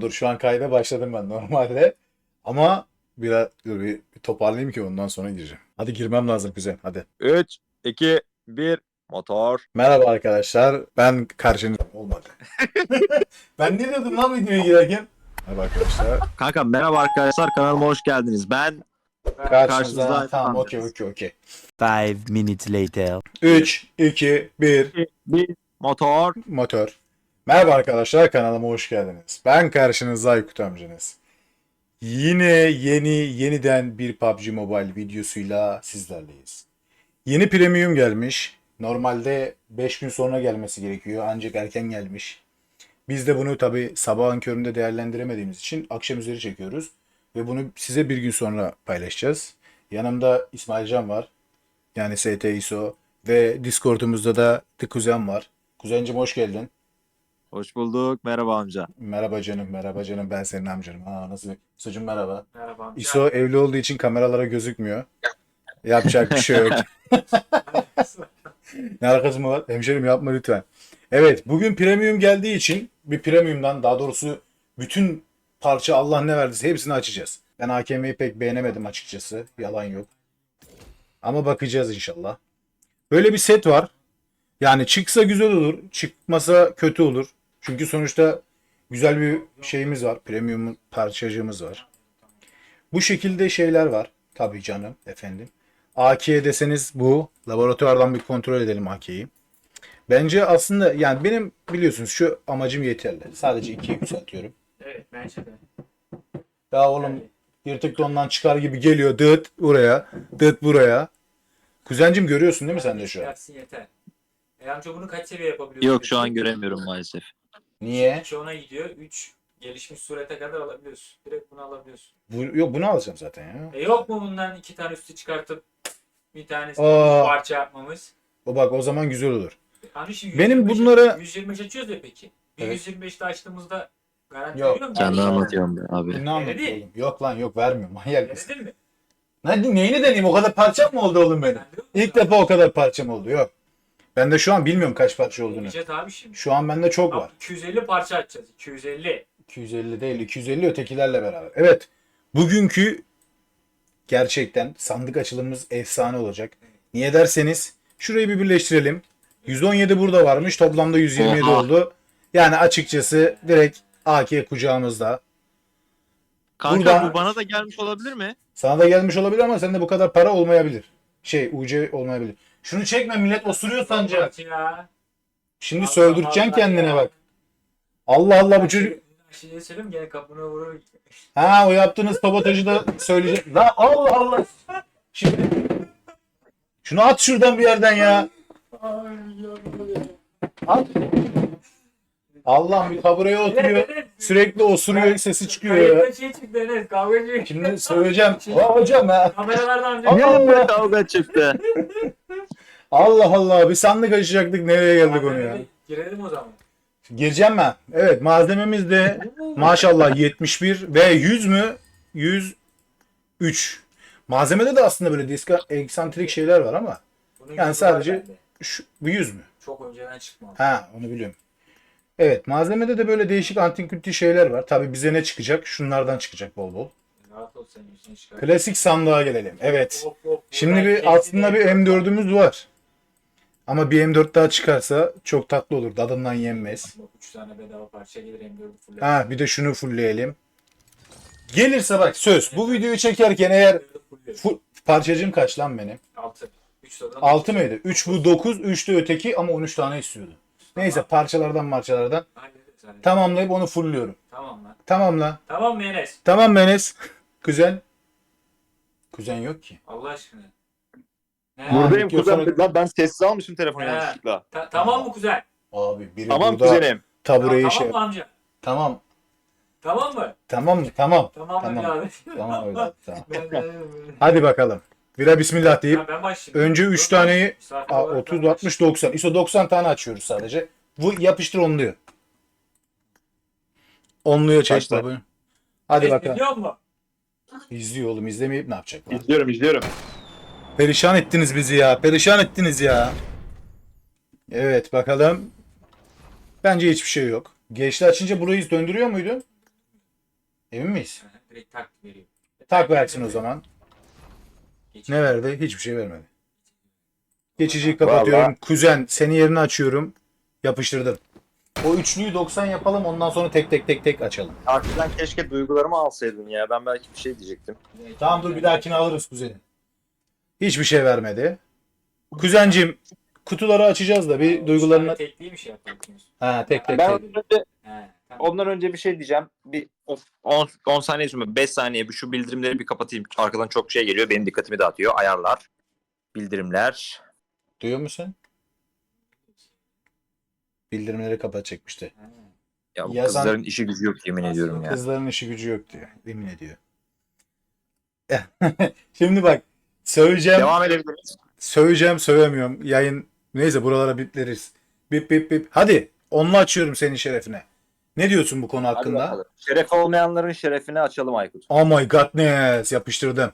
Dur şu an kayda başladım ben normalde. Ama biraz dur bir, bir toparlayayım ki ondan sonra gireceğim. Hadi girmem lazım kuzen hadi. 3, 2, 1, motor. Merhaba arkadaşlar. Ben karşınız olmadı. ben ne diyordum lan videoya girerken? Merhaba arkadaşlar. Kanka merhaba arkadaşlar kanalıma hoş geldiniz. Ben Karşınızda. Karşınızda Tamam okey okey okey. Five minutes later. 3, 2, 1 bir motor. motor. Merhaba arkadaşlar kanalıma hoş geldiniz. Ben karşınızda Aykut amcanız. Yine yeni yeniden bir PUBG Mobile videosuyla sizlerleyiz. Yeni premium gelmiş. Normalde 5 gün sonra gelmesi gerekiyor ancak erken gelmiş. Biz de bunu tabi sabahın köründe değerlendiremediğimiz için akşam üzeri çekiyoruz. Ve bunu size bir gün sonra paylaşacağız. Yanımda İsmailcan var. Yani ST ISO. Ve Discord'umuzda da The Kuzen var. Kuzencim hoş geldin. Hoş bulduk. Merhaba amca. Merhaba canım, merhaba canım. Ben senin amcanım. Aa, nasıl? İso'cum merhaba. Merhaba amca. İso evli olduğu için kameralara gözükmüyor. Yapacak bir şey yok. ne alakası mı var? Hemşerim yapma lütfen. Evet, bugün premium geldiği için bir premiumdan daha doğrusu bütün parça Allah ne verdiyse hepsini açacağız. Ben AKM'yi pek beğenemedim açıkçası. Yalan yok. Ama bakacağız inşallah. Böyle bir set var. Yani çıksa güzel olur, çıkmasa kötü olur. Çünkü sonuçta güzel bir şeyimiz var. Premium parçacığımız var. Bu şekilde şeyler var. Tabii canım efendim. AK deseniz bu. Laboratuvardan bir kontrol edelim AK'yi. Bence aslında yani benim biliyorsunuz şu amacım yeterli. Sadece ikiye yükseltiyorum. Evet bence de. Ya oğlum yırtık dondan çıkar gibi geliyor. Dıt buraya. Dıt buraya. Kuzencim görüyorsun değil mi sen de şu an? Yeter. E amca bunu kaç seviye yapabiliyorsun? Yok şu an göremiyorum maalesef. Niye? 2 ona gidiyor. 3 gelişmiş surete kadar alabiliyorsun. Direkt bunu alabiliyorsun. Bu, yok bunu alacağım zaten ya. E yok mu bundan iki tane üstü çıkartıp bir tanesi Aa. parça yapmamız? O bak o zaman güzel olur. Hani şimdi Benim 125 bunları- 125 açıyoruz ya peki. Bir Evet. 125'te açtığımızda garanti Yok. veriyor mu? Abi. anlatıyorsun be abi? Ne anlatıyor oğlum? Yok lan yok vermiyor. Manyak mısın? Denedin mi? Ne, neyini deneyeyim? O kadar parçam mı oldu oğlum benim? Sende yok mu? İlk defa o kadar parçam oldu. Yok. Ben de şu an bilmiyorum kaç parça olduğunu. Deneyeceğiz abi şimdi. Şu an bende çok Abi var. 250 parça açacağız. 250. 250 değil 250 ötekilerle beraber. Evet. Bugünkü gerçekten sandık açılımımız efsane olacak. Niye derseniz şurayı bir birleştirelim. 117 burada varmış. Toplamda 127 Oha. oldu. Yani açıkçası direkt AK kucağımızda. Kanka Buradan- bu bana da gelmiş olabilir mi? Sana da gelmiş olabilir ama sende bu kadar para olmayabilir. Şey UC olmayabilir. Şunu çekme millet osuruyor sancak. Ya. Şimdi Allah sövdüreceksin Allah kendine ya. bak. Allah Allah bu çocuk. Şey söyleyeyim gene kapına vurur. Ha o yaptığınız sabotajı da söyleyecek. La Allah Allah. Şimdi şunu at şuradan bir yerden ya. At. Allah bir tabureye oturuyor. Sürekli osuruyor sesi çıkıyor ya. Kayıtta şey çıktı Enes kavgacı. Şimdi söyleyeceğim. Aa, hocam ha. Kameralardan Allah amca. Allah. Kavga çıktı. Allah Allah bir sandık açacaktık nereye geldik onu ya. Girelim o zaman. Gireceğim ben. Evet malzememiz de maşallah 71 ve 100 mü? 103. Malzemede de aslında böyle diska eksantrik şeyler var ama Bunun Yani sadece- bende. şu, bu 100 mü? Çok önceden çıkma. Ha onu biliyorum. Evet malzemede de böyle değişik antiküti şeyler var. Tabi bize ne çıkacak? Şunlardan çıkacak bol bol. Rahat ol sen yüzünü çıkar. Klasik sandığa gelelim. Evet. Hop, hop, Şimdi bir aslında bir kendine- M4'ümüz var. Ama bir M4 daha çıkarsa çok tatlı olur. Tadından yenmez. Bak 3 tane bedava parça gelir M4'ü full. Ha bir de şunu fullleyelim. Gelirse bak söz. Bu videoyu çekerken eğer full, parçacığım kaç lan benim? 6. 3 sorudan 6 mıydı? 3 bu 9, 3 de öteki ama 13 tane istiyordu. Neyse parçalardan parçalardan Hallederiz hallederiz. tamamlayıp onu fullliyorum. Tamam lan. Tamam lan. Tamam mı Enes? Tamam Menes. Kuzen. Kuzen yok ki. Allah aşkına. Ne? Burada- Buradayım kuzen. Lan ben sessiz almışım telefonu He. yanlışlıkla. Ta- tamam mı kuzen? Abi biri Tamam burada kuzenim. tabureyi Ta- şey. tamam mı amca? Tamam. Tamam mı? Tamam mı? Tamam. Tamam, Tamam. abi. Tamam öyle. Tamam. Ben, Hadi bakalım. Bira bismillah deyip ben, ben başlayayım. önce 3 taneyi Misafir Aa, olarak 30, ben 60, 90. ISO 90 tane açıyoruz sadece. Bu yapıştır onluyor. Onluya çek baba. Hadi bakalım. Biliyor musun? İzliyor oğlum izlemeyip ne yapacak lan? İzliyorum izliyorum. Perişan ettiniz bizi ya. Perişan ettiniz ya. Evet bakalım. Bence hiçbir şey yok. Geçti açınca burayı döndürüyor muydu? Emin miyiz? Direkt tak veriyor. Tak versin o zaman. Geçiyor. Ne verdi? Hiçbir şey vermedi. Geçiciyi kapatıyorum. Kuzen seni yerine açıyorum. Yapıştırdım. O üçlüyü 90 yapalım ondan sonra tek tek tek tek açalım. Arkadan keşke duygularımı alsaydın ya. Ben belki bir şey diyecektim. Tamam dur bir dahakine alırız kuzeni. Hiçbir şey vermedi. Kuzencim kutuları açacağız da bir duygularını... Tekliği mi şey yapıyorsunuz? Ha tek tek Ben tek. önce, He. Ondan önce bir şey diyeceğim. Bir 10, 10 saniye sonra 5 saniye bir şu bildirimleri bir kapatayım. Arkadan çok şey geliyor. Benim dikkatimi dağıtıyor. Ayarlar. Bildirimler. Duyuyor musun? Bildirimleri kapatacakmıştı. He. Ya bu Yazan- kızların işi gücü yok yemin ediyorum ya. Kızların işi gücü yok diyor. Yemin ediyor. Şimdi bak söyleyeceğim. Devam edebiliriz. Söyleyeceğim sövemiyorum. Yayın neyse buralara bitleriz. Bip bip bip. Hadi onunla açıyorum senin şerefine. Ne diyorsun bu konu hakkında? bakalım. Şeref olmayanların şerefini açalım Aykut. Oh my godness yapıştırdım.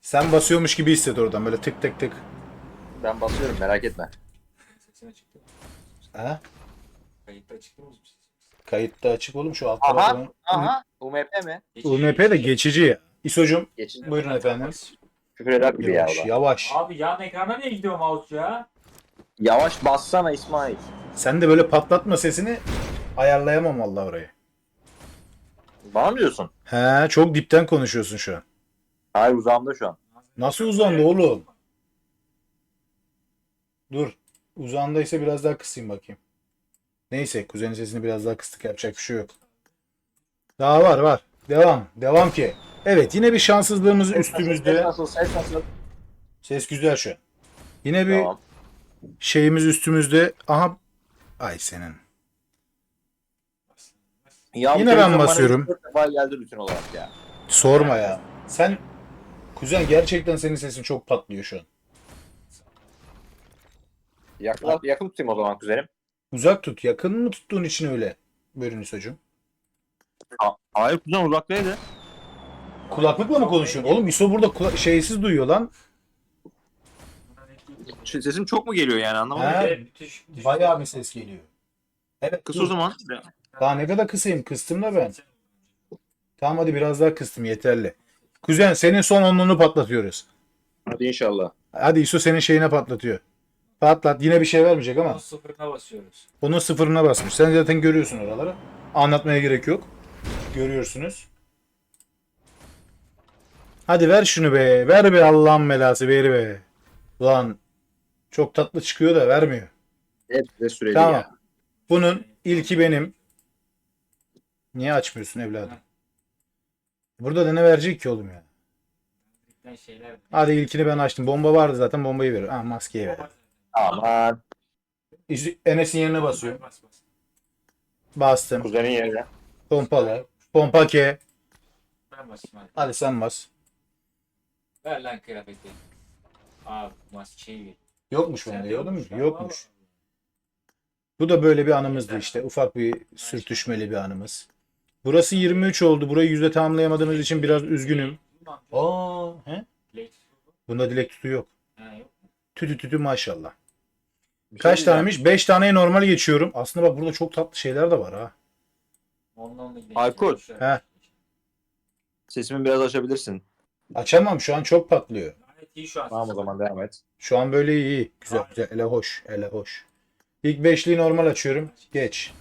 Sen basıyormuş gibi hisset oradan böyle tık tık tık. Ben basıyorum merak etme. Sesine çıktı? Ha? Kayıtta çıktı mı? Kayıtta açık oğlum şu alt Aha, tarafı. Aha. UMP mi? UMP de geçici ya. İsocum Geçin. buyurun efendim. Küfür eder gibi ya. Yavaş da. yavaş. Abi yan ekrana niye gidiyor mouse ya? Yavaş bassana İsmail. Sen de böyle patlatma sesini ayarlayamam vallahi orayı. Bana mı diyorsun? He çok dipten konuşuyorsun şu an. Hayır uzağımda şu an. Nasıl uzandı oğlum? Dur. Uzağındaysa biraz daha kısayım bakayım. Neyse kuzenin sesini biraz daha kıstık yapacak bir şey yok. Daha var var. Devam. Devam ki. Evet yine bir şanssızlığımız Ses üstümüzde. nasıl? Ses nasıl? Ses güzel şu an. Yine bir Tamam. şeyimiz üstümüzde. Aha. Ay senin. Ya Yine ben bana basıyorum. defa geldi bütün olarak ya. Sorma ya. Sen kuzen gerçekten senin sesin çok patlıyor şu an. Yakın, yakın tutayım o zaman kuzenim. Uzak tut. Yakın mı tuttuğun için öyle? Buyurun İso'cum. Hayır kuzen uzaktaydı. Kulaklıkla mı konuşuyorsun? Oğlum İso burada kula- şeysiz duyuyor lan. Şey, Sesim çok mu geliyor yani anlamadım. Müthiş. Bayağı bir ses geliyor. Evet. Kıs dur. o zaman. Daha ne kadar kısayım? Kıstım da ben. Tamam hadi biraz daha kıstım yeterli. Kuzen senin son onluğunu patlatıyoruz. Hadi inşallah. Hadi İso senin şeyine patlatıyor. Patlat. Yine bir şey vermeyecek ama. Onun sıfırına basıyoruz. Onun sıfırına basmış. Sen zaten görüyorsun oraları. Anlatmaya gerek yok. Görüyorsunuz. Hadi ver şunu be. Ver be Allah'ın belası ver be. Lan çok tatlı çıkıyor da vermiyor. Hep de süreli Tamam. ya. Bunun ilki benim. Niye açmıyorsun evladım? Burada da ne verecek ki oğlum ya? Şeyler. Hadi ilkini ben açtım. Bomba vardı zaten bombayı ver. Ha maskeyi ver. Aman. Enes'in yerine basıyorum. Bas bas. Bastım. Kuzenin yerine. Pompalı. Pompa ke. Ben basayım hadi. Hadi sen bas. Ver lan kıyafeti. Abi maskeyi. Yokmuş Sen bende yokmuş lan, Yokmuş. Bu da böyle bir anımızdı işte. Ufak bir sürtüşmeli bir anımız. Burası 23 oldu. Burayı yüzde tamamlayamadığımız için biraz üzgünüm. Aa, he? Bunda dilek tutu yok. Ha yok. Tütü tütü maşallah. Bir şey Kaç diyeceğim. taneymiş? 5 taneye normal geçiyorum. Aslında bak burada çok tatlı şeyler de var ha. Aykut. He. Sesimi biraz açabilirsin. Açamam şu an çok patlıyor. Gayet iyi şu an. Tamam o zaman devam et. Şu an böyle iyi. Güzel güzel. Ele hoş. Ele hoş. İlk beşliği normal açıyorum. Geç.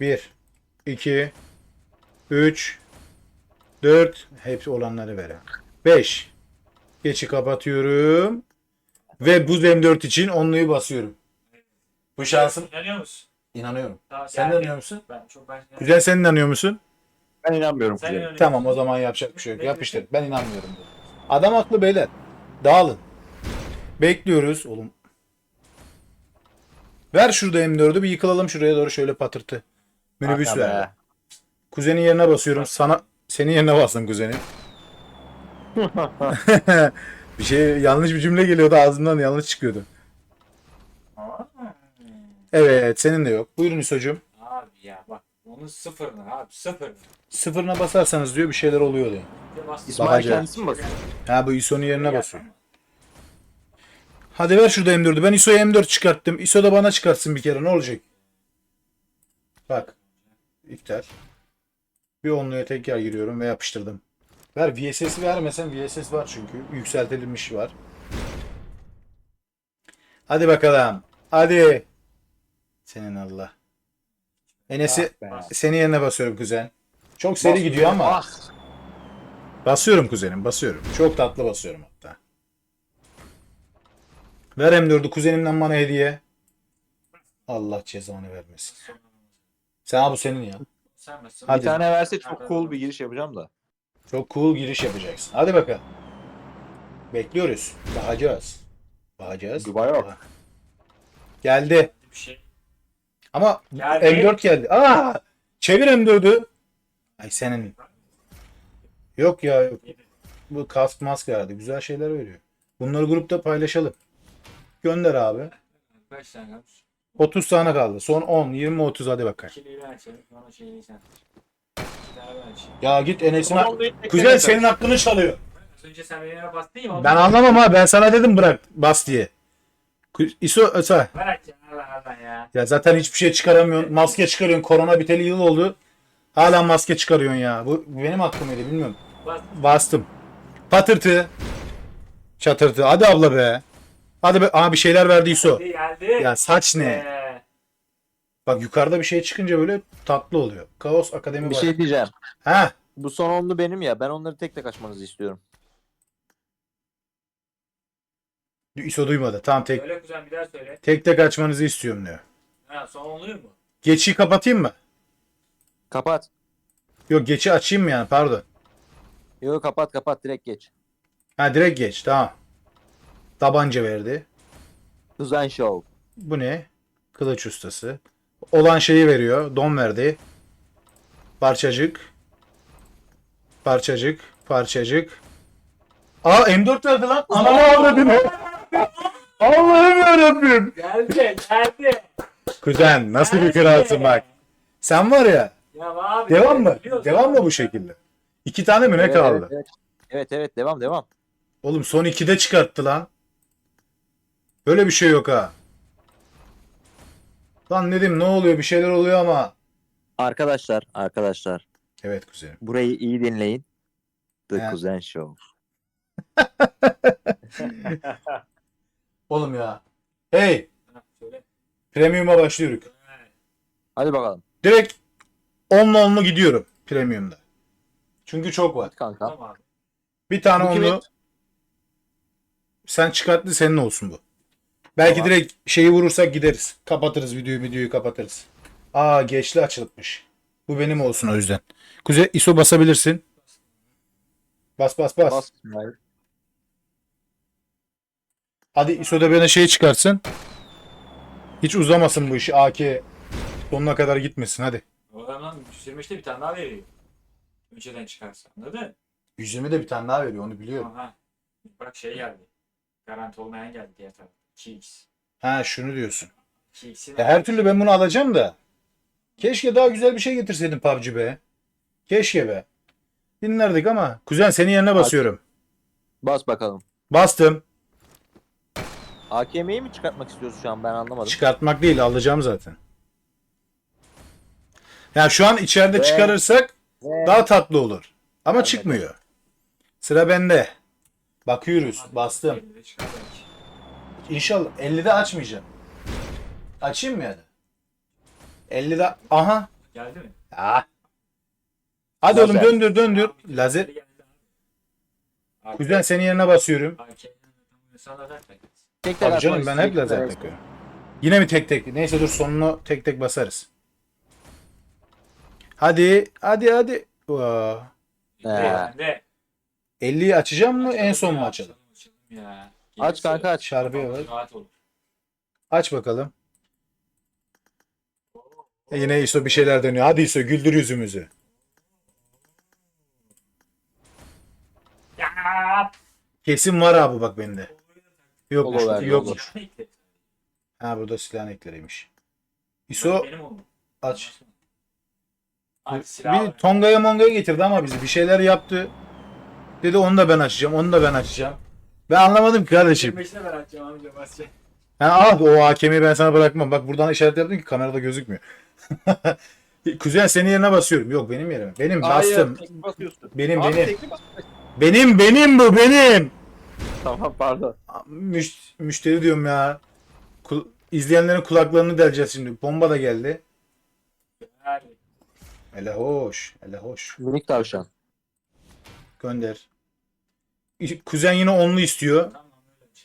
1 2 3 4 Hepsi olanları ver. 5 Geçi kapatıyorum. Ve buz M4 için onluyu basıyorum. Bu şansım İnanıyor musun? inanıyorum. Tamam, Sen yani- inanıyor musun? Ben çok ben. Kuzen sen inanıyor musun? Ben inanmıyorum Sen inanıyor Tamam o zaman yapacak bir şey yok. Yapıştır. Ben inanmıyorum. Adam haklı beyler. Dağılın. Bekliyoruz. Oğlum. Ver şurada M4'ü bir yıkılalım şuraya doğru şöyle patırtı. Minibüs ver. Kuzenin yerine basıyorum. Sana senin yerine bastım kuzenin. bir şey yanlış bir cümle geliyordu ağzımdan yanlış çıkıyordu. Evet senin de yok. Buyurun İso'cum. Abi ya bak onun sıfırını abi sıfırını. Sıfırına basarsanız diyor bir şeyler oluyor diyor. İsmail Bakacağız. kendisi mi basıyor? Ha bu ISO'nun yerine basıyor. Hadi ver şurada M4'ü. Ben ISO'ya M4 çıkarttım. ISO da bana çıkartsın bir kere. Ne olacak? Bak. İptal. Bir onluya tekrar giriyorum ve yapıştırdım. Ver VSS'i vermesen VSS var çünkü. Yükseltilmiş var. Hadi bakalım. Hadi. Senin Allah. Enes'i senin yerine basıyorum kuzen. Çok seri gidiyor ama. Basıyorum kuzenim basıyorum. Çok tatlı basıyorum hatta. Ver M4'ü kuzenimden bana hediye. Allah cezanı vermesin. Sen abi bu senin ya. Sen misin? Hadi. Bir tane verse çok cool bir giriş yapacağım da. Çok cool giriş yapacaksın. Hadi bakalım. Bekliyoruz. Bakacağız. Bakacağız. Dubai yok. Geldi. Bir şey. Ama Geldi. M4 geldi. Aa! Çevir M4'ü. Ay senin. Yok ya yok. Bu kask mask verdi. Güzel şeyler veriyor. Bunları grupta paylaşalım. Gönder abi. Kaç tane kalmış? 30 tane kaldı. Son 10, 20, 30 hadi bakalım. Ben şeyini sen. Ben açayım. Ya git Enes'in tek Güzel senin hakkını çalıyor. Az önce sen benim bastın ya. Ben anlamam ha. Ben sana dedim bırak bas diye. Ku- İso ya Allah Allah ya. Ya zaten hiçbir şey çıkaramıyorsun. Maske çıkarıyorsun. Korona biteli yıl oldu. Hala maske çıkarıyorsun ya. Bu bu benim hakkım mıydı bilmiyorum. Bas. Bastım. Patırtı. Çatırtı. Hadi abla be. Hadi be. Aa bir şeyler verdi İso. Geldi geldi. Ya saç ne? Ee, Bak yukarıda bir şey çıkınca böyle tatlı oluyor. Kaos Akademi Bir var. şey diyeceğim. Ha. Bu son onlu benim ya. Ben onları tek tek açmanızı istiyorum. İso duymadı. Tamam tek söyle kuzen bir daha söyle. tek tek açmanızı istiyorum diyor. Ha son oluyor mu? Geçi kapatayım mı? Kapat. Yok geçi açayım mı yani pardon. Yok kapat kapat direkt geç. Ha direkt geç tamam. Tabanca verdi. Design Show. Bu ne? Kılıç ustası. Olan şeyi veriyor. Don verdi. Parçacık. Parçacık. Parçacık. Aa M4 verdi lan. Ananı avradını. Allah'ım yarabbim. Geldi geldi. Kuzen nasıl bir kralsın bak. Sen var ya. Ya abi. Devam mı? biliyorsun Devam mı bu şekilde? İki tane mi ne Evet, kaldı? Evet, evet. evet evet devam devam. Oğlum son ikide çıkarttı lan. Böyle bir şey yok ha. Lan dedim ne oluyor bir şeyler oluyor ama. Arkadaşlar arkadaşlar Evet kuzenim. burayı iyi dinleyin. The He. Kuzen Show. Oğlum ya. Hey premium'a başlıyoruz. Hadi bakalım. Direkt 10'la 10'lu gidiyorum premium'da. Çünkü çok var. Kanka. Bir tane Bu kimin? 10'lu sen çıkarttı senin olsun bu. Belki Tamam. direkt şeyi vurursak gideriz. Kapatırız videoyu videoyu kapatırız. Aa geçli açılıpmış. Bu benim olsun o yüzden. Kuzey ISO basabilirsin. Bas bas bas. Bas. Hadi ISO'da bana şey çıkarsın. Hiç uzamasın bu iş. AK sonuna kadar gitmesin hadi. O zaman 125'te bir tane daha veriyor. Önceden çıkarsa. Anladın? 120 de bir tane daha veriyor onu biliyorum. Aha. Bak şey geldi. Garanti olmayan geldi diğer taraf. 2x. Ha şunu diyorsun. 2x'in Ya her türlü ben bunu alacağım da. Keşke daha güzel bir şey getirseydin PUBG be. Keşke be. Dinlerdik ama. Kuzen senin yerine basıyorum. Bas bakalım. Bastım. AKM'yi mi çıkartmak istiyorsun şu an ben anlamadım. Çıkartmak değil alacağım zaten. Ya şu an içeride Ve- çıkarırsak Ve- daha tatlı olur. Ama çıkmıyor. Sıra bende. Bakıyoruz. Bastım. Elinde çıkar belki. İnşallah 50'de açmayacağım. Açayım mı ya da? 50'de aha. Geldi mi? Ah. Hadi Lazer. oğlum döndür döndür. Lazer. Abi. Kuzen senin yerine basıyorum. Ver belki. Tek tek atmak canım ben hep lazer takıyorum. Yine mi tek tek? Neyse dur sonunu tek tek basarız. Hadi hadi hadi. Vaa. He. Bende. 50'yi açacağım mı en son mu açalım ya. Aç kanka aç. Çarpıya var. Rahat olur. Aç bakalım. E yine ISO bir şeyler dönüyor. Hadi ISO güldür yüzümüzü. Ya. Kesin var abi bak bende. Yokmuş. Olur, ver, Yokmuş. olur. Ha burada silah ekleriymiş. ISO Benim oğlum. aç. Bir Tonga'ya Monga'ya getirdi ama bizi bir şeyler yaptı. Dedi onu da ben açacağım, onu da ben açacağım. Ben anlamadım ki kardeşim. 25'ine ben açacağım amca basacağım. Ha, al o hakemi ben sana bırakmam. Bak buradan işaret yaptım ki kamerada gözükmüyor. Kuzen senin yerine basıyorum. Yok benim yerime. Benim bastım. Hayır, basıyorsun. Benim Abi, benim. tekli bas- Benim benim bu benim. Tamam pardon. Müş- müşteri diyorum ya. Kul- izleyenlerin kulaklarını deleceğiz şimdi. Bomba da geldi. Yani Hele hoş. Hele hoş. Minik tavşan. Gönder. Kuzen yine onlu istiyor. tamam.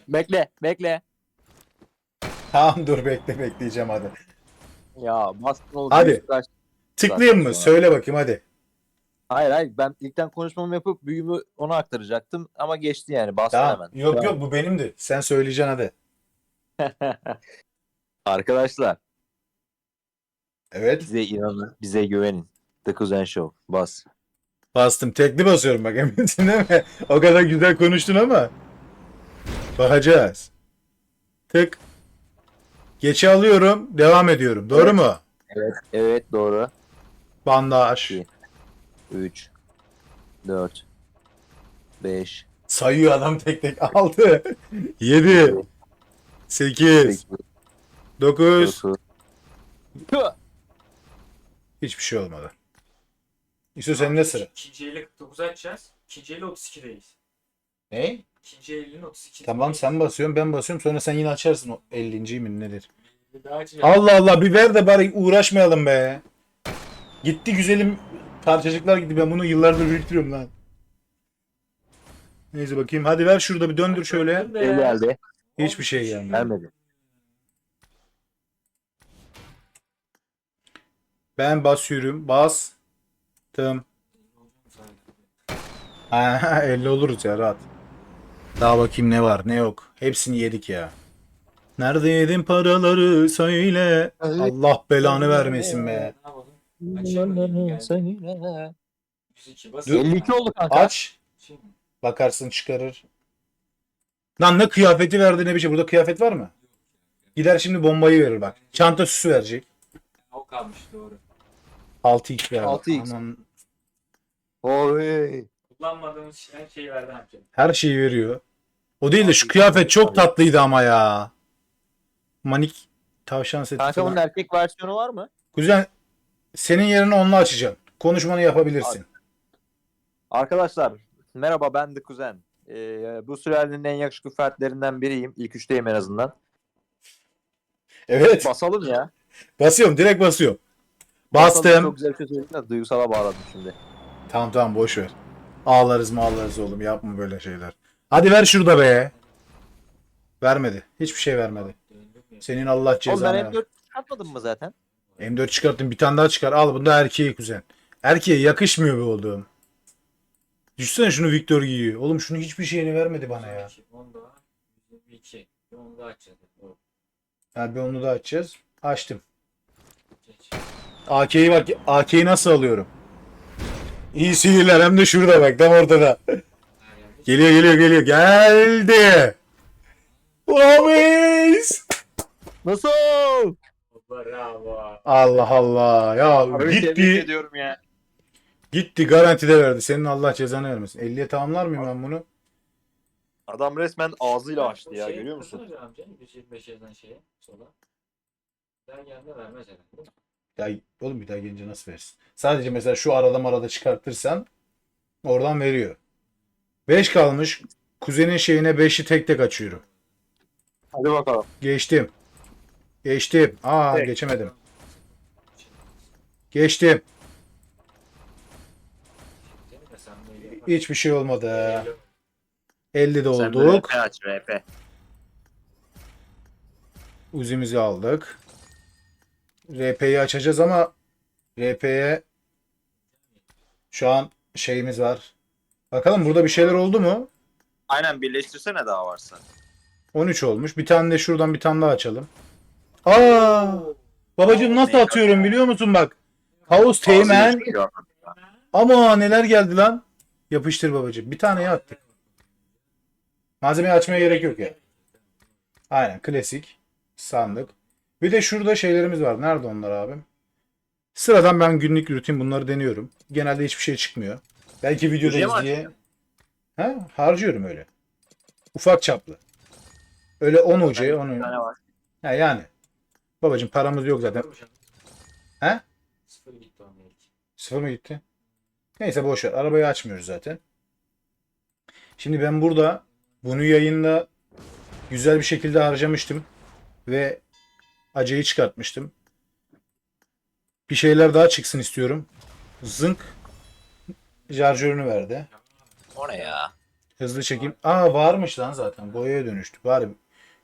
Bekle bekle. Tamam dur bekle bekleyeceğim hadi. Ya bastın oğlum. Hadi. Tıklayayım mı? Söyle bakayım hadi. Hayır hayır ben ilkten konuşmamı yapıp büyümü ona aktaracaktım ama geçti yani bastın Tamam. hemen. Yok yok bu benimdi. Sen söyleyeceksin hadi. Arkadaşlar Evet. bize inanın bize güvenin. The Kuzen Show bas. Bastım. Tekli basıyorum bak eminsin değil mi? O kadar güzel konuştun ama. Bakacağız. Tık. Geçe alıyorum. Devam ediyorum. Doğru Evet. mu? Evet. Evet doğru. Bandaj. İyi. 3 4 5 Sayıyor adam tek tek. 6 7 8 9 Hiçbir şey olmadı. Senin ne sıra? İkinci eli 49 açacağız. İkinci eli 32'deyiz. Ne? İkinci elinin 32'deyiz. Tamam sen basıyorsun ben basıyorum sonra sen yine açarsın o 50. mi nedir? Bir daha açacağız. Allah Allah bir ver de bari uğraşmayalım be. Gitti güzelim parçacıklar gitti ben bunu yıllardır biriktiriyorum lan. Neyse bakayım hadi ver şurada bir döndür şöyle. Ne geldi? Hiçbir şey gelmedi. Gelmedi. Ben basıyorum. Bastım. Ha 50 oluruz ya rahat. Daha bakayım ne var ne yok. Hepsini yedik ya. Nerede yedin paraları söyle. Allah belanı vermesin be. Ne yapalım? Açayım bakayım, geldi. 102 bas. Dur. 52 oldu kanka. Aç. Bakarsın çıkarır. Lan ne kıyafeti verdi ne bir şey. Burada kıyafet var mı? Gider şimdi bombayı verir bak. Çanta süsü verecek. O kalmış doğru. 6x verdi. 6x. Aman, Oy. Kullanmadığımız her şeyi verdi amcam. her şeyi veriyor. O değil de şu kıyafet çok tatlıydı ama ya. Manik tavşan seti Kanka falan. bunun erkek versiyonu var mı? Kuzen senin yerine onunla açacağım. Konuşmanı yapabilirsin. Arkadaşlar merhaba ben The Kuzen. Ee, bu sürelerin en yakışıklı fertlerinden biriyim. İlk üçteyim en azından. Evet. Basalım ya. Basıyorum direkt basıyorum. Bastım. Çok güzel bir şey söyledin de duygusala bağladım şimdi. Tamam tamam boş ver. Ağlarız mı ağlarız oğlum yapma böyle şeyler. Hadi ver şurada be. Vermedi. Hiçbir şey vermedi. Senin Allah Oğlum cezanı ben ver. M4 çıkartmadım mı zaten? M4 çıkarttım bir tane daha çıkar. Al bunu da erkeği kuzen. Erkeğe yakışmıyor be oğlum. Düşsene şunu Victor giyiyor. Oğlum şunu hiçbir şeyini vermedi bana ya. 10 daha 122. Bir onu daha açacağız. Ha bir onu da açacağız. Açtım. AK'yi bak. AK'yi nasıl alıyorum? İyi sihirler hem de şurada bak tam ortada. Geliyor geliyor geliyor. Geldi. Ulamayız. Nasıl? Bravo. Allah Allah. Ya Tebrik gitti. ediyorum ya. Gitti garantide verdi. Senin Allah cezanı vermesin. 50'ye tamamlar mıyım ben bunu? Adam resmen ağzıyla açtı ya Şey görüyor musun? tıksana bir Amca 125 yazan şeye sola. Ben geldiğinde vermez herhalde. Ya oğlum bir daha gelince nasıl versin? Sadece mesela şu arada marada çıkartırsan oradan veriyor. 5 kalmış. Kuzenin şeyine 5'i tek tek açıyorum. Hadi bakalım. Geçtim. Geçtim. Aa Evet. geçemedim. Geçtim. Hiçbir şey olmadı. Öyle. 50'de Sen bir olduk. Uzimizi aldık. RP'yi açacağız ama RP'ye şu an şeyimiz var. Bakalım burada bir şeyler oldu mu? Aynen birleştirsene daha varsa. 13 olmuş. Bir tane de şuradan bir tane daha açalım. Aa! Babacım nasıl atıyorum biliyor musun bak? House Teğmen. Ama neler geldi lan? Yapıştır babacım. Bir tane attık. Malzemeyi açmaya gerek yok ya. Aynen klasik sandık. Bir de şurada şeylerimiz var. Nerede onlar abim? Sıradan ben günlük rutin bunları deniyorum. Genelde hiçbir şey çıkmıyor. Belki videoda izleye... Ha, harcıyorum öyle. Ufak çaplı. Öyle 10 ucu, 10 Bir tane var. Ha yani. Babacım paramız yok zaten. He? Sıfır gitti. Sıfır mı gitti? Neyse boş ver. Arabayı açmıyoruz zaten. Şimdi ben burada bunu yayında güzel bir şekilde harcamıştım. Ve acıyı çıkartmıştım. Bir şeyler daha çıksın istiyorum. Zınk şarjörünü verdi. O ne ya? Hızlı çekim. Aa varmış lan zaten. Boyaya dönüştü. Bari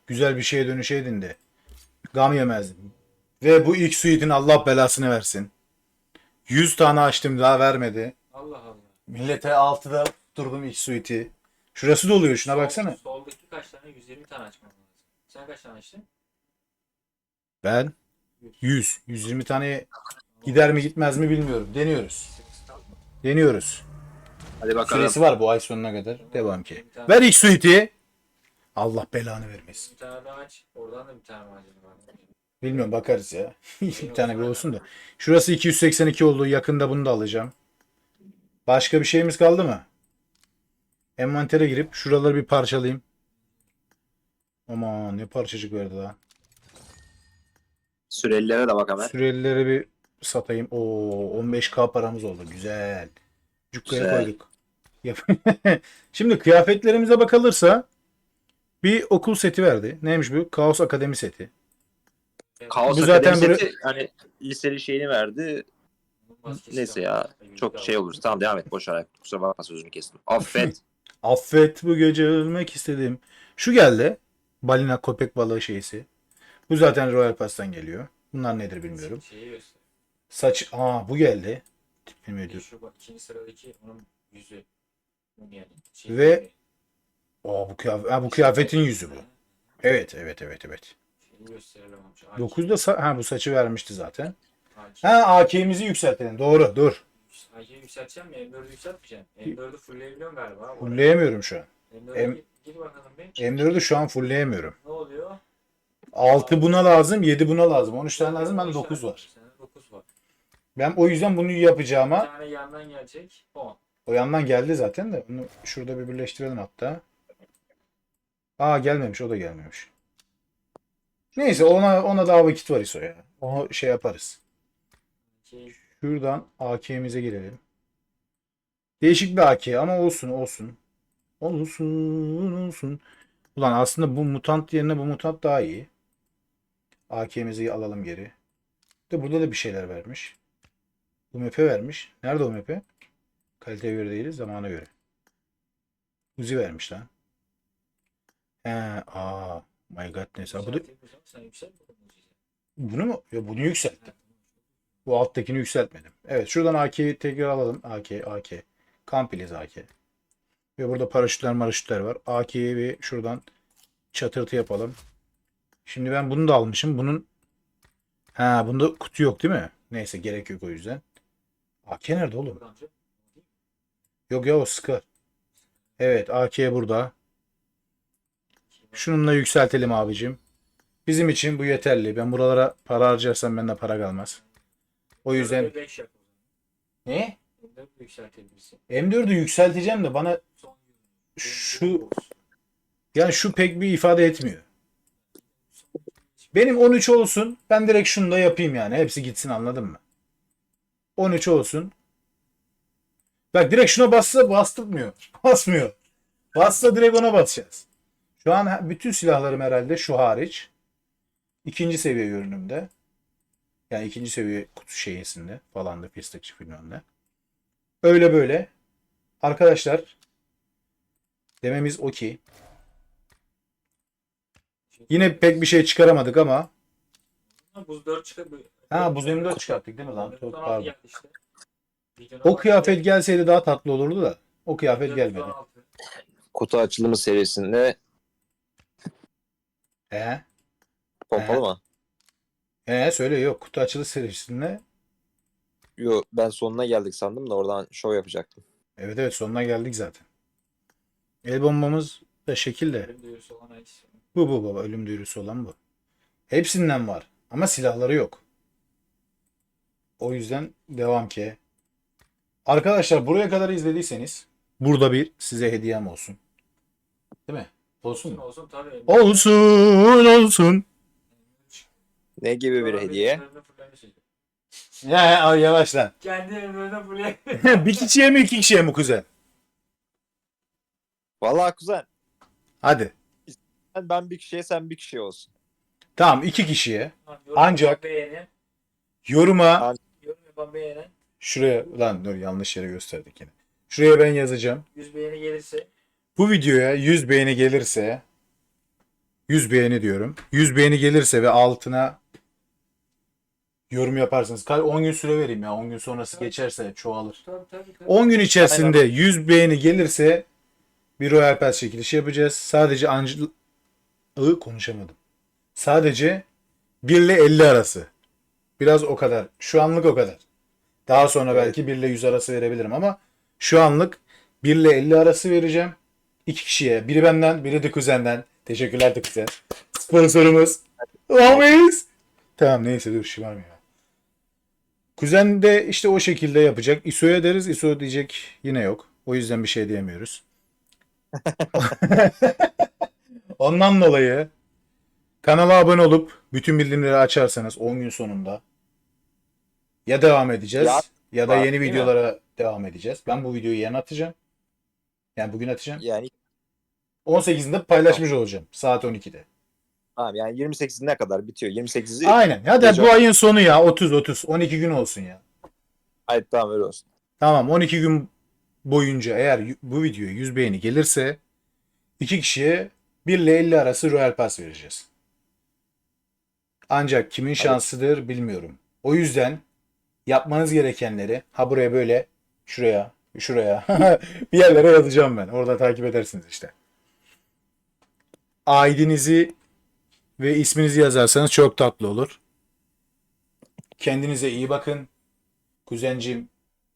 güzel bir şeye dönüşeydin de. Gam yemezdin. Ve bu ilk suite'in Allah belasını versin. 100 tane açtım daha vermedi. Allah Allah. Millete 6'da durdum ilk suite'i. Şurası doluyor şuna baksana. Soldaki kaç tane? 120 tane açmam lazım. Sen kaç tane açtın? Ben 100. 120 tane gider mi gitmez mi bilmiyorum. Deniyoruz. Deniyoruz. Hadi bakalım. Süresi var bu ay sonuna kadar. Devam ki. Ver ilk suite'i. Allah belanı vermesin. Bir tane daha aç. Oradan da bir tane var. Bilmiyorum bakarız ya. bir tane bir olsun da. Şurası 282 oldu. Yakında bunu da alacağım. Başka bir şeyimiz kaldı mı? Envantere girip şuraları bir parçalayayım. Aman ne parçacık verdi daha. Sürelilere de bak hemen. Sürelileri bir satayım. Oo 15k paramız oldu. Güzel. Cukkaya Güzel. koyduk. Şimdi kıyafetlerimize bakılırsa bir okul seti verdi. Neymiş bu? Kaos Akademi seti. Kaos Bu zaten Akademi böyle- seti hani liseli şeyini verdi. Neyse ya. Çok şey olur. Tamam devam et. Boş ver. Kusura bakma sözünü kestim. Affet. Affet bu gece ölmek istedim. Şu geldi. Balina köpek balığı şeysi. Bu zaten Royal Pass'tan geliyor. Bunlar nedir bilmiyorum. Göster. Saç, aa bu geldi. Şu bak ikinci sıradaki onun yüzü. Yani şey Ve- Aa bu kıyafet, ha, bu kıyafetin yüzü bu. Evet, evet, evet, evet. Şeyi gösterelim amca. 9'da sa- ha bu saçı vermişti zaten. Ha AK'mizi yükseltelim. Doğru, dur. Ayşe'yi yükselteceğim mi? M4'ü yükseltmeyeceğim. M4'ü fullleyebiliyorum galiba. Fullleyemiyorum şu an. M4'e M- gir, bakalım bir. M4'ü şu an fullleyemiyorum. Ne oluyor? 6 buna lazım, 7 buna lazım. 13 tane lazım, bende 9 var. Sende 9 var. Ben o yüzden bunu Bir yapacağıma tane yandan gelecek. 10. O yandan geldi zaten de. Bunu şurada bir birleştirelim hatta. Aa gelmemiş. O da gelmemiş. Neyse ona ona daha vakit var ISO ya. Onu şey yaparız. Şuradan AK'mize girelim. Değişik bir AK ama olsun olsun. Olsun olsun. Ulan aslında bu mutant yerine bu mutant daha iyi. AK'mizi alalım geri. De burada da bir şeyler vermiş. Bu map'e vermiş. Nerede o map'e? Kaliteye göre değil, zamana göre. Uzi vermiş lan. He, aa, my god neyse. Bu da, bunu mu? Ya bunu yükselttim. Bu alttakini yükseltmedim. Evet şuradan AK'yi tekrar alalım. AK, AK. Kampiliz AK. Ve burada paraşütler maraşütler var. AK'yi bir şuradan çatırtı yapalım. Şimdi ben bunu da almışım. Bunun ha bunda kutu yok değil mi? Neyse gerek yok o yüzden. AK nerede oğlum? Yok ya o sıkı. Evet AK burada. Şununla yükseltelim abicim. Bizim için bu yeterli. Ben buralara para harcarsam bende para kalmaz. O yüzden 5 yap o ne? zaman. M4'ü yükseltebilirsin. M4'ü yükselteceğim de bana şu yani şu pek bir ifade etmiyor. Benim 13 olsun. Ben direkt şunu da yapayım yani. Hepsi gitsin anladın mı? 13 olsun. Bak direkt şuna bassa bastırmıyor. Basmıyor. Bassa direkt ona basacağız. Şu an bütün silahlarım herhalde şu hariç. ikinci seviye görünümde. Yani ikinci seviye kutu şeysinde falan da pislikçi bilmem ne. Öyle böyle. Arkadaşlar dememiz o ki yine pek bir şey çıkaramadık ama Buz 4 çıkıyor. ha buz M4 çıkarttık değil mi lan? Çok pardon. işte. O kıyafet gelseydi daha tatlı olurdu da. O kıyafet gelmedi. 416. Kutu açılımı serisinde He? pompalı mı? He söyle yok. Kutu açılış serisinde. Yo ben sonuna geldik sandım da oradan şov yapacaktım. Evet evet sonuna geldik zaten. El bombamız da şekilde. Benim? Bu bu baba ölüm duyurusu olan bu. Hepsinden var. Ama silahları yok. O yüzden devam ki. Arkadaşlar buraya kadar izlediyseniz burada bir size hediyem olsun. Değil mi? Olsun Olsun mu? olsun tabii. Olsun olsun. Ne gibi bir hediye? Ya ay yavaş lan. Kendi evlerine buraya. bir kişiye mi iki kişiye mi kuzen? Vallahi kuzen. Hadi. Ben- Ben bir kişiye sen bir kişiye olsun. Tamam iki kişiye. Yorum Ancak-. Yoruma beğenen. şuraya lan dur yanlış yere gösterdik yine. Şuraya ben yazacağım. 100 beğeni gelirse. Bu videoya 100 beğeni gelirse 100 beğeni diyorum. 100 beğeni gelirse ve altına yorum yaparsınız. Kal 10 gün süre vereyim ya. 10 gün sonrası geçerse çoğalır. Tabii tabii. tabii. 10 gün içerisinde 100 beğeni gelirse bir Royal Pass çekilişi yapacağız. Sadece Angel... Iı, konuşamadım. Sadece 1 ile 50 arası. Biraz o kadar. Şu anlık o kadar. Daha sonra belki 1 ile 100 arası verebilirim ama şu anlık 1 ile 50 arası vereceğim. İki kişiye. Biri benden, biri de kuzenden. Teşekkürler de kuzen. Sponsorumuz. Rameyiz. Tamam neyse dur şu var mı ya? Kuzen de işte o şekilde yapacak. ISO'ya deriz. ISO diyecek yine yok. O yüzden bir şey diyemiyoruz. Ondan dolayı kanala abone olup bütün bildirimleri açarsanız 10 gün sonunda ya devam edeceğiz ya, Ya- da var, yeni değil mi? videolara devam edeceğiz. Ben bu videoyu yarın atacağım. Yani bugün atacağım. Yani 18'inde paylaşmış olacağım. Saat 12'de. tamam yani 28'ine kadar bitiyor. 28'i Aynen. Hadi Gece- bu ayın sonu ya. 30 30. 12 gün olsun ya. Hayır tamam öyle olsun. Tamam 12 gün boyunca eğer bu videoya 100 beğeni gelirse iki kişiye 1 ile 50 arası Royal Pass vereceğiz. Ancak kimin şansıdır bilmiyorum. O yüzden yapmanız gerekenleri ha buraya böyle şuraya şuraya bir yerlere yazacağım ben. Orada takip edersiniz işte. ID'nizi ve isminizi yazarsanız çok tatlı olur. Kendinize iyi bakın. Kuzencim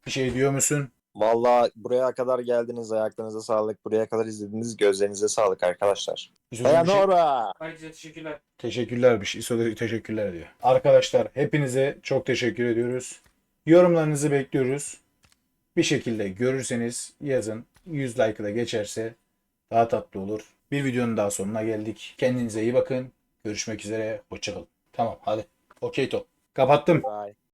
bir şey diyor musun? Vallahi buraya kadar geldiniz. Ayaklarınıza sağlık. Buraya kadar izlediğiniz gözlerinize sağlık arkadaşlar. İsocum bir şey- Dayanora. Ayrıca teşekkürler. Teşekkürlermiş. İso teşekkürler diyor. Arkadaşlar hepinize çok teşekkür ediyoruz. Yorumlarınızı bekliyoruz. Bir şekilde görürseniz yazın. 100 like'ı da geçerse daha tatlı olur. Bir videonun daha sonuna geldik. Kendinize iyi bakın. Görüşmek üzere. Hoşçakalın. Tamam hadi. Okey top. Kapattım. Bye.